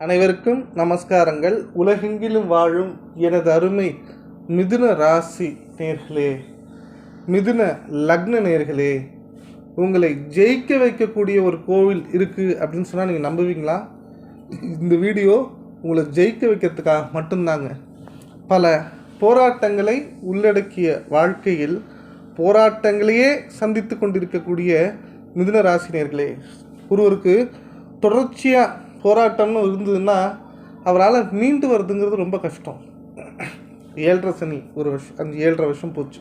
அனைவருக்கும் நமஸ்காரங்கள். உலகெங்கிலும் வாழும் எனது அருமை மிதுன ராசி நேர்களே மிதுன லக்ன நேர்களே உங்களை ஜெயிக்க வைக்கக்கூடிய ஒரு கோவில் இருக்குது அப்படின்னு சொன்னால் நீங்கள் நம்புவீங்களா? இந்த வீடியோ உங்களை ஜெயிக்க வைக்கிறதுக்காக மட்டும்தாங்க. பல போராட்டங்களை உள்ளடக்கிய வாழ்க்கையில் போராட்டங்களையே சந்தித்து கொண்டிருக்கக்கூடிய மிதுன ராசினியர்களே ஒருவருக்கு தொடர்ச்சியாக போராட்டம்னு இருந்ததுன்னா அவரால் மீண்டு வருதுங்கிறது ரொம்ப கஷ்டம். ஏழரை சனி ஒரு வருஷம் அஞ்சு ஏழரை வருஷம் போச்சு.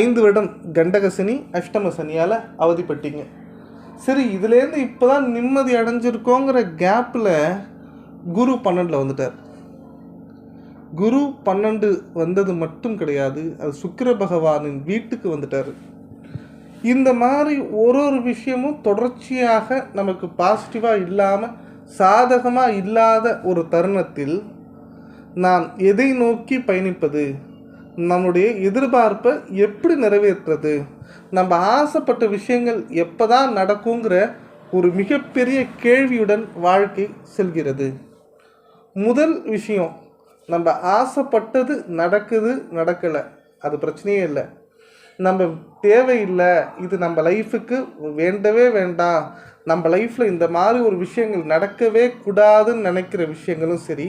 ஐந்து வருடம் கண்டக சனி அஷ்டம சனியால் அவதிப்பட்டீங்க. சரி இதுலேருந்து இப்போ தான் நிம்மதி அடைஞ்சிருக்கோங்கிற கேப்பில் குரு பன்னெண்டில் வந்துட்டார். குரு பன்னெண்டு வந்தது மட்டும் கிடையாது அது சுக்கிர பகவானின் வீட்டுக்கு வந்துட்டார். இந்த மாதிரி ஒரு ஒரு விஷயமும் தொடர்ச்சியாக நமக்கு பாசிட்டிவாக இல்லாமல் சாதகமாக இல்லாத ஒரு தருணத்தில் நாம் எதை நோக்கி பயணிப்பது? நம்முடைய எதிர்பார்ப்பை எப்படி நிறைவேற்றுறது? நம்ம ஆசைப்பட்ட விஷயங்கள் எப்போ தான் நடக்குங்கிற ஒரு மிகப்பெரிய கேள்வியுடன் வாழ்க்கை செல்கிறது. முதல் விஷயம் நம்ம ஆசைப்பட்டது நடக்குது நடக்கலை. அது பிரச்சனையே இல்லை. நம்ம தேவையில்லை இது நம்ம லைஃபுக்கு வேண்டவே வேண்டாம். நம்ம லைஃப்பில் இந்த மாதிரி ஒரு விஷயங்கள் நடக்கவே கூடாதுன்னு நினைக்கிற விஷயங்களும் சரி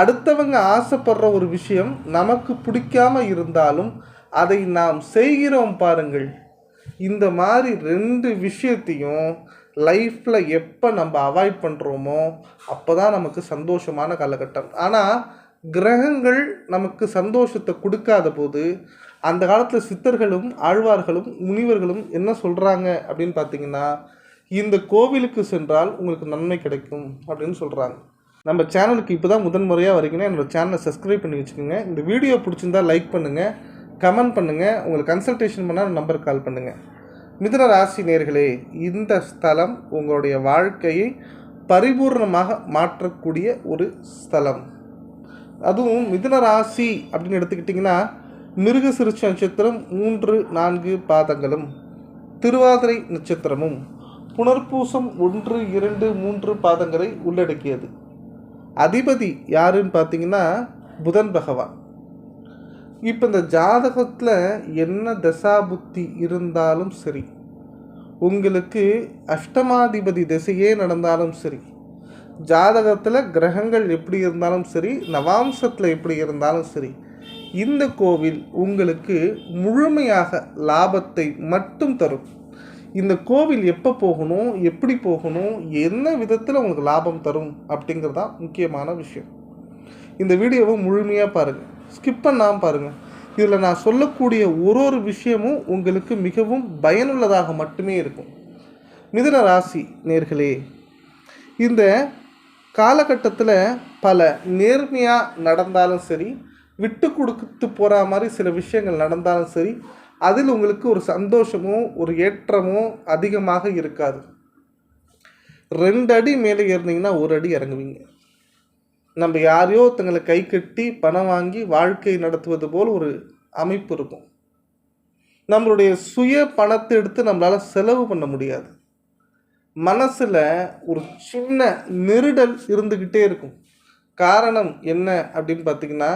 அடுத்தவங்க ஆசைப்படுற ஒரு விஷயம் நமக்கு பிடிக்காம இருந்தாலும் அதை நாம் செய்கிறோம் பாருங்கள். இந்த மாதிரி ரெண்டு விஷயத்தையும் லைஃப்பில் எப்போ நம்ம அவாய்ட் பண்ணுறோமோ அப்போ தான் நமக்கு சந்தோஷமான காலகட்டம். ஆனால் கிரகங்கள் நமக்கு சந்தோஷத்தை கொடுக்காத போது அந்த காலத்தில் சித்தர்களும் ஆழ்வார்களும் முனிவர்களும் என்ன சொல்கிறாங்க அப்படின்னு பார்த்தீங்கன்னா இந்த கோவிலுக்கு சென்றால் உங்களுக்கு நன்மை கிடைக்கும் அப்படின்னு சொல்கிறாங்க நம்ம சேனலுக்கு இப்போ தான் முதன் முறையாக வரீங்கன்னா என்னோட சேனலை சப்ஸ்கிரைப் பண்ணி வச்சுக்கோங்க. இந்த வீடியோ பிடிச்சிருந்தா லைக் பண்ணுங்கள் கமெண்ட் பண்ணுங்கள் உங்களுக்கு கன்சல்டேஷன் பண்ணால் நம்பருக்கு கால் பண்ணுங்கள் மிதன ராசி நேர்களே இந்த ஸ்தலம் உங்களுடைய வாழ்க்கையை பரிபூர்ணமாக மாற்றக்கூடிய ஒரு ஸ்தலம். அதுவும் மிதன ராசி அப்படின்னு எடுத்துக்கிட்டிங்கன்னா மிருகசிருச்ச நட்சத்திரம் மூன்று நான்கு பாதங்களும் திருவாதிரை நட்சத்திரமும் புனர்பூசம் ஒன்று இரண்டு மூன்று பாதங்களை உள்ளடக்கியது. அதிபதி யாருன்னு பார்த்தீங்கன்னா புதன் பகவான். இப்போ இந்த ஜாதகத்தில் என்ன தசா புத்தி இருந்தாலும் சரி உங்களுக்கு அஷ்டமாதிபதி திசையே நடந்தாலும் சரி ஜாதகத்தில் கிரகங்கள் எப்படி இருந்தாலும் சரி நவாம்சத்தில் எப்படி இருந்தாலும் சரி இந்த கோவில் உங்களுக்கு முழுமையாக லாபத்தை மட்டும் தரும். இந்த கோவில் எப்போ போகணும் எப்படி போகணும் என்ன விதத்தில் உங்களுக்கு லாபம் தரும் அப்படிங்கிறது தான் முக்கியமான விஷயம். இந்த வீடியோவை முழுமையாக பாருங்கள் ஸ்கிப் பண்ணாமல் பாருங்கள் இதில் நான் சொல்லக்கூடிய ஒரு ஒரு விஷயமும் உங்களுக்கு மிகவும் பயனுள்ளதாக மட்டுமே இருக்கும். மிதுன ராசி நேர்களே இந்த காலகட்டத்தில் பல நேர்மையாக நடந்தாலும் சரி விட்டு கொடுத்து போகிற மாதிரி சில விஷயங்கள் நடந்தாலும் சரி அதில் உங்களுக்கு ஒரு சந்தோஷமோ ஒரு ஏற்றமோ அதிகமாக இருக்காது. ரெண்டு அடி மேலே ஏறினீங்கன்னா ஒரு அடி இறங்குவீங்க. நம்ம யாரையோ ஒருத்தங்களை கை கட்டி பணம் வாங்கி வாழ்க்கை நடத்துவது போல் ஒரு அமைப்பு இருக்கும். நம்மளுடைய சுய பணத்தை எடுத்து நம்மளால் செலவு பண்ண முடியாது. மனசில் ஒரு சின்ன நெருடல் இருந்துக்கிட்டே இருக்கும். காரணம் என்ன அப்படின்னு பார்த்தீங்கன்னா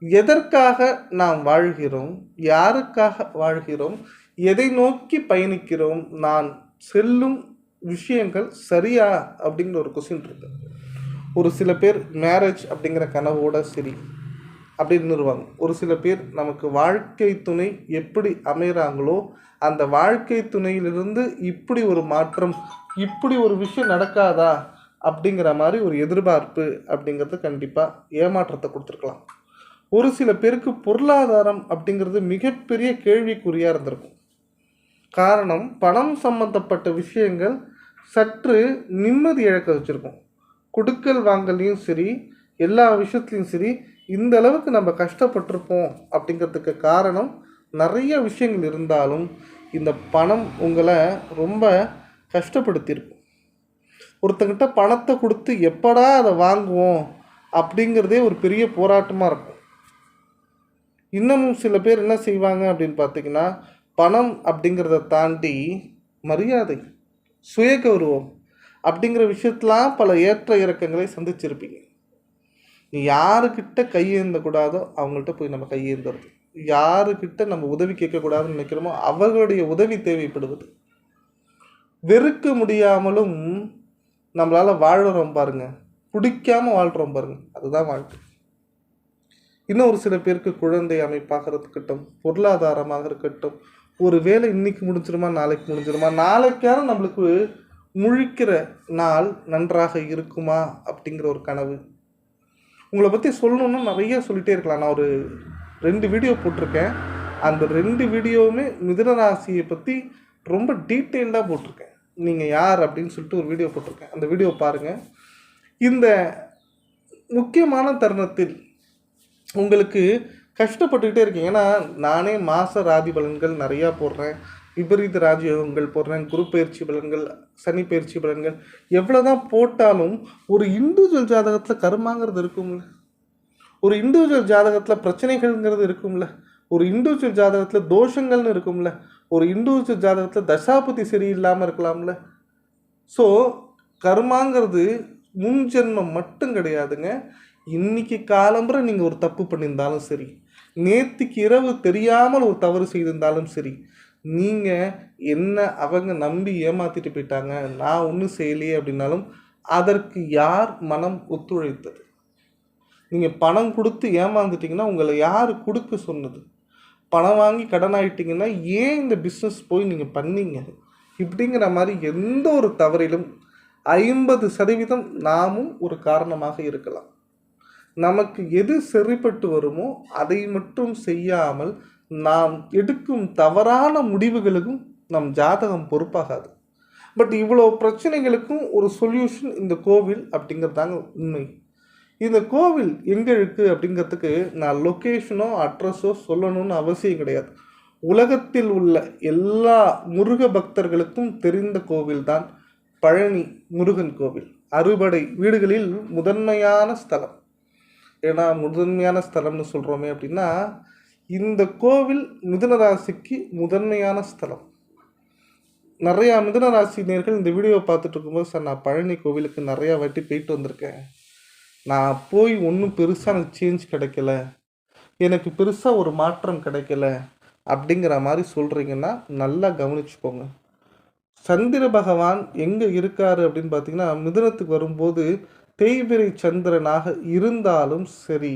எதற்காக நாம் வாழ்கிறோம்? யாருக்காக வாழ்கிறோம்? எதை நோக்கி பயணிக்கிறோம்? நான் செல்லும் விஷயங்கள் சரியா? அப்படிங்கிற ஒரு கொஸ்டின் இருக்கு. ஒரு சில பேர் மேரேஜ் அப்படிங்கிற கனவோட சரி அப்படின்னு வருவாங்க ஒரு சில பேர் நமக்கு வாழ்க்கை துணை எப்படி அமைகிறாங்களோ அந்த வாழ்க்கை துணையிலிருந்து இப்படி ஒரு மாற்றம் இப்படி ஒரு விஷயம் நடக்காதா? அப்படிங்கிற மாதிரி ஒரு எதிர்பார்ப்பு அப்படிங்கிறது கண்டிப்பாக ஏமாற்றத்தை கொடுத்துருக்கலாம். ஒரு சில பேருக்கு பொருளாதாரம் அப்படிங்கிறது மிகப்பெரிய கேள்விக்குறியாக இருந்திருக்கும். காரணம் பணம் சம்பந்தப்பட்ட விஷயங்கள் சற்று நிம்மதி இழக்க வச்சுருக்கோம். கொடுக்கல் வாங்கலையும் சரி எல்லா விஷயத்துலையும் சரி இந்த அளவுக்கு நம்ம கஷ்டப்பட்டிருப்போம் அப்படிங்கிறதுக்கு காரணம் நிறைய விஷயங்கள் இருந்தாலும் இந்த பணம் உங்களை ரொம்ப கஷ்டப்படுத்தியிருக்கும் ஒருத்தங்கிட்ட பணத்தை கொடுத்து எப்படா அதை வாங்குவோம் அப்படிங்கிறதே ஒரு பெரிய போராட்டமாக இருக்கும். இன்னமும் சில பேர் என்ன செய்வாங்க அப்படின்னு பார்த்தீங்கன்னா பணம் அப்படிங்கிறத தாண்டி மரியாதை சுய கௌரவம் அப்படிங்கிற விஷயத்தெலாம் பல ஏற்ற இறக்கங்களை சந்திச்சிருப்பீங்க. நீ யாருக்கிட்ட கையேந்தக்கூடாதோ அவங்கள்ட்ட போய் நம்ம கையேந்துறது யாருக்கிட்ட நம்ம உதவி கேட்கக்கூடாதுன்னு நினைக்கிறோமோ அவர்களுடைய உதவி தேவைப்படுவது. வெறுக்க முடியாமலும் நம்மளால் வாழ்கிறோம் பாருங்கள் பிடிக்காமல் வாழ்கிறோம் பாருங்கள் அதுதான் வாழ்க்கை. இன்னும் ஒரு சில பேருக்கு குழந்தை அமைப்பாக இருக்கட்டும் பொருளாதாரமாக இருக்கட்டும் ஒரு வேலை இன்னைக்கு முடிஞ்சிருமா நாளைக்கு முடிஞ்சிருமா நாளைக்கான நம்மளுக்கு முழிக்கிற நாள் நன்றாக இருக்குமா அப்படிங்கிற ஒரு கனவு. உங்களை பற்றி சொல்லணுன்னா நிறைய சொல்லிகிட்டே இருக்கலாம். நான் ஒரு ரெண்டு வீடியோ போட்டிருக்கேன். அந்த ரெண்டு வீடியோவுமே மிதனராசியை பற்றி ரொம்ப டீட்டெயில்டாக போட்டிருக்கேன். நீங்கள் யார் அப்படின்னு சொல்லிட்டு ஒரு வீடியோ போட்டிருக்கேன். அந்த வீடியோ பாருங்கள் இந்த முக்கியமான தருணத்தில் உங்களுக்கு கஷ்டப்பட்டுக்கிட்டே இருக்கீங்க ஏன்னா நானே மாத ராதி பலன்கள் நிறையா போடுறேன். விபரீத ராஜயோகங்கள் போடுறேன். குரு பயிற்சி பலன்கள் சனி பயிற்சி பலன்கள் எவ்வளோ தான் போட்டாலும் ஒரு இண்டிவிஜுவல் ஜாதகத்தில் கருமாங்கிறது இருக்கும்ல. ஒரு இண்டிவிஜுவல் ஜாதகத்தில் பிரச்சனைகள்ங்கிறது இருக்கும்ல. ஒரு இண்டிவிஜுவல் ஜாதகத்தில் தோஷங்கள்னு இருக்கும்ல. ஒரு இண்டிவிஜுவல் ஜாதகத்தில் தசாபதி சரியில்லாமல் இருக்கலாம்ல. ஸோ கர்மாங்கிறது முன் ஜென்மம் மட்டும் கிடையாதுங்க. இன்னைக்கு காலம்புற நீங்கள் ஒரு தப்பு பண்ணியிருந்தாலும் சரி நேற்றுக்கு இரவு தெரியாமல் ஒரு தவறு செய்திருந்தாலும் சரி நீங்கள் என்ன அவங்க நம்பி ஏமாத்திட்டு போயிட்டாங்க நான் ஒன்றும் செய்யலையே அப்படின்னாலும் அதற்கு யார் மனம் ஒத்துழைத்தது? நீங்கள் பணம் கொடுத்து ஏமாந்துட்டிங்கன்னா உங்களை யார் கொடுக்க சொன்னது? பணம் வாங்கி கடன் ஆகிட்டிங்கன்னா ஏன் இந்த பிஸ்னஸ் போய் நீங்கள் பண்ணீங்க? இப்படிங்கிற மாதிரி எந்த ஒரு தவறிலும் ஐம்பது சதவீதம் நாமும் ஒரு காரணமாக இருக்கலாம். நமக்கு எது சரிப்பட்டு வருமோ அதை மட்டும் செய்யாமல் நாம் எடுக்கும் தவறான முடிவுகளுக்கும் நம் ஜாதகம் பொறுப்பாகாது. பட் இவ்வளோ பிரச்சனைகளுக்கும் ஒரு சொல்யூஷன் இந்த கோவில் அப்படிங்கிறதாங்க உண்மை. இந்த கோவில் எங்கே இருக்குது அப்படிங்கிறதுக்கு நான் லொக்கேஷனோ அட்ரஸோ சொல்லணும்னு அவசியம் கிடையாது. உலகத்தில் உள்ள எல்லா முருக பக்தர்களுக்கும் தெரிந்த கோவில் தான் பழனி முருகன் கோவில். அறுபடை வீடுகளில் முதன்மையான ஸ்தலம். ஏன்னா முதன்மையான ஸ்தலம்னு சொல்கிறோமே அப்படின்னா இந்த கோவில் மிதுன ராசிக்கு முதன்மையான ஸ்தலம். நிறையா மிதுன நேர்கள் இந்த வீடியோ பார்த்துட்டு இருக்கும்போது சார் நான் பழனி கோவிலுக்கு நிறையா வாட்டி போயிட்டு வந்திருக்கேன். நான் போய் ஒன்றும் பெருசாக எனக்கு சேஞ்ச் கிடைக்கல. எனக்கு பெருசாக ஒரு மாற்றம் கிடைக்கல. அப்படிங்கிற மாதிரி சொல்கிறீங்கன்னா நல்லா கவனிச்சுக்கோங்க. சந்திர பகவான் எங்கே இருக்காரு அப்படின்னு பார்த்தீங்கன்னா மிதுனத்துக்கு வரும்போது தேய்பிரை சந்திரனாக இருந்தாலும் சரி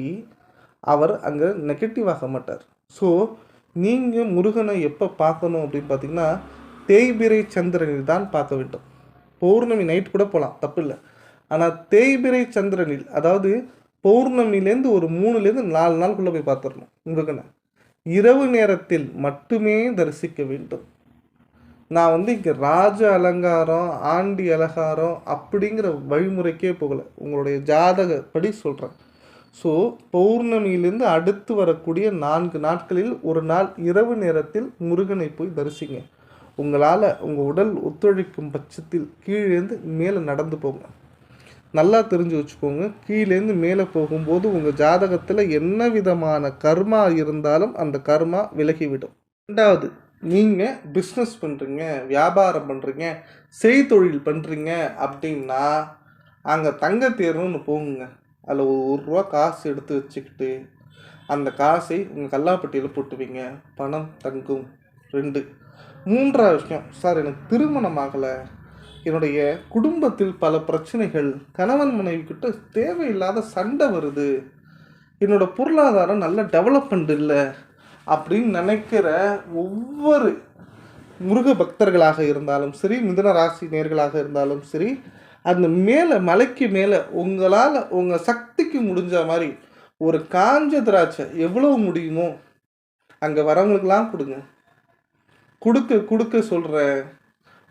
அவர் அங்கே நெகட்டிவ் ஆக மாட்டார். ஸோ நீங்கள் முருகனை எப்போ பார்க்கணும் அப்படின்னு பார்த்தீங்கன்னா தேய்பிரை சந்திரனில் தான் பார்க்க வேண்டும். பௌர்ணமி நைட் கூட போகலாம் தப்பு இல்லை ஆனால் தேய்பிரை சந்திரனில் அதாவது பௌர்ணமிலேருந்து ஒரு மூணுலேருந்து நாலு நாளுக்குள்ளே போய் பார்த்துடணும் முருகனை. இரவு நேரத்தில் மட்டுமே தரிசிக்க வேண்டும். நான் வந்து இங்கே ராஜ அலங்காரம் ஆண்டி அலங்காரம் அப்படிங்கிற வழிமுறைக்கே போகலை. உங்களுடைய ஜாதகப்படி சொல்கிறேன் ஸோ பௌர்ணமியிலிருந்து அடுத்து வரக்கூடிய நான்கு நாட்களில் ஒரு நாள் இரவு நேரத்தில் முருகனை போய் தரிசிங்க. உங்களால் உங்கள் உடல் ஒத்துழைக்கும் பட்சத்தில் கீழேந்து மேலே நடந்து போங்க. நல்லா தெரிஞ்சு வச்சுக்கோங்க. கீழேருந்து மேலே போகும்போது உங்கள் ஜாதகத்தில் என்ன விதமான கர்மா இருந்தாலும் அந்த கர்மா விலகிவிடும். ரெண்டாவது நீங்கள் பிஸ்னஸ் பண்ணுறீங்க வியாபாரம் பண்ணுறீங்க செய்தொழில் பண்ணுறீங்க அப்படின்னா அங்கே தங்க தேர்வுன்னு போகுங்க. அதில் ஒரு ஒரு ரூபா காசு எடுத்து வச்சுக்கிட்டு அந்த காசை உங்கள் கல்லாப்பட்டியில் போட்டுவீங்க. பணம் தங்கும் ரெண்டு. மூன்றாவது விஷயம் சார் எனக்கு திருமணம் ஆகலை. என்னுடைய குடும்பத்தில் பல பிரச்சனைகள் கணவன் மனைவி கிட்ட தேவையில்லாத சண்டை வருது. என்னோடய பொருளாதாரம் நல்ல டெவலப்மெண்ட் இல்லை. அப்படின்னு நினைக்கிற ஒவ்வொரு முருக பக்தர்களாக இருந்தாலும் சரி மிதன ராசி நேர்களாக இருந்தாலும் சரி அந்த மேலே மலைக்கு மேலே உங்களால் உங்கள் சக்திக்கு முடிஞ்ச மாதிரி ஒரு காஞ்ச திராட்சை எவ்வளோ முடியுமோ அங்கே வரவங்களுக்கெல்லாம் கொடுங்க. கொடுக்க கொடுக்க சொல்கிற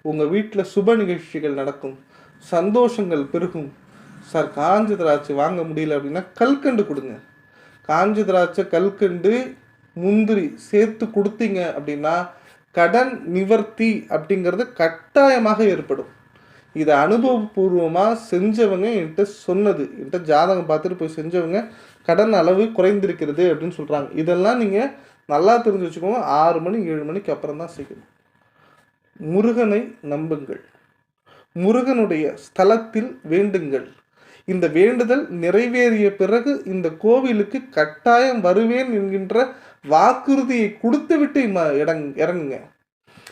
உங்கள் வீட்டில் சுப நிகழ்ச்சிகள் நடக்கும். சந்தோஷங்கள் பெருகும். சார் காஞ்ச திராட்சை வாங்க முடியல அப்படின்னா கல்கண்டு கொடுங்க. காஞ்ச திராட்சை கல்கண்டு முந்திரி சேர்த்து கொடுத்தீங்க அப்படின்னா கடன் நிவர்த்தி அப்படிங்கிறது கட்டாயமாக ஏற்படும். இதை அனுபவபூர்வமாக செஞ்சவங்க என்கிட்ட சொன்னது. என்கிட்ட ஜாதகம் பார்த்துட்டு போய் செஞ்சவங்க கடன் அளவு குறைந்திருக்கிறது அப்படின்னு சொல்கிறாங்க இதெல்லாம் நீங்கள் நல்லா தெரிஞ்சு வச்சுக்கோங்க. ஆறு மணி ஏழு மணிக்கு அப்புறம் தான் செய்யணும். முருகனை நம்புங்கள். முருகனுடைய ஸ்தலத்தில் வேண்டுங்கள். இந்த வேண்டுதல் நிறைவேறிய பிறகு இந்த கோவிலுக்கு கட்டாயம் வருவேன் என்கின்ற வாக்குறுதியை கொடுத்துவிட்டு ம- இடங் இறங்குங்க.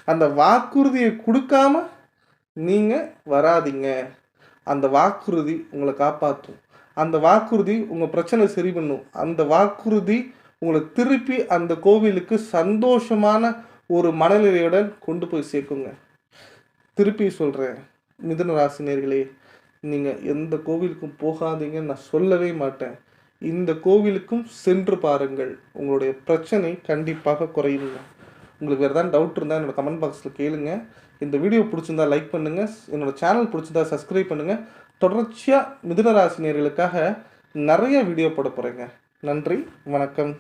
அந்த வாக்குறுதியை கொடுக்காம நீங்கள் வராதீங்க. அந்த வாக்குறுதி உங்களை காப்பாற்றும். அந்த வாக்குறுதி உங்கள் பிரச்சனை சரி பண்ணும். அந்த வாக்குறுதி உங்களை திருப்பி அந்த கோவிலுக்கு சந்தோஷமான ஒரு மனநிலையுடன் கொண்டு போய் சேர்க்குங்க. திருப்பி சொல்கிறேன் மிதுன ராசினியர்களே நீங்கள் எந்த கோவிலுக்கும் போகாதீங்கன்னு நான் சொல்லவே மாட்டேன். இந்த கோவிலுக்கும் சென்று பாருங்கள். உங்களுடைய பிரச்சனை கண்டிப்பாக குறையுங்க. உங்களுக்கு வேறு ஏதாவது டவுட் இருந்தால் என்னோட கமெண்ட் பாக்ஸில் கேளுங்க. இந்த வீடியோ பிடிச்சிருந்தா லைக் பண்ணுங்கள் என்னோடய சேனல் பிடிச்சிருந்தா சப்ஸ்கிரைப் பண்ணுங்கள் தொடர்ச்சியாக மிதுனராசினியர்களுக்காக நிறைய வீடியோ போட போகிறேங்க நன்றி வணக்கம்.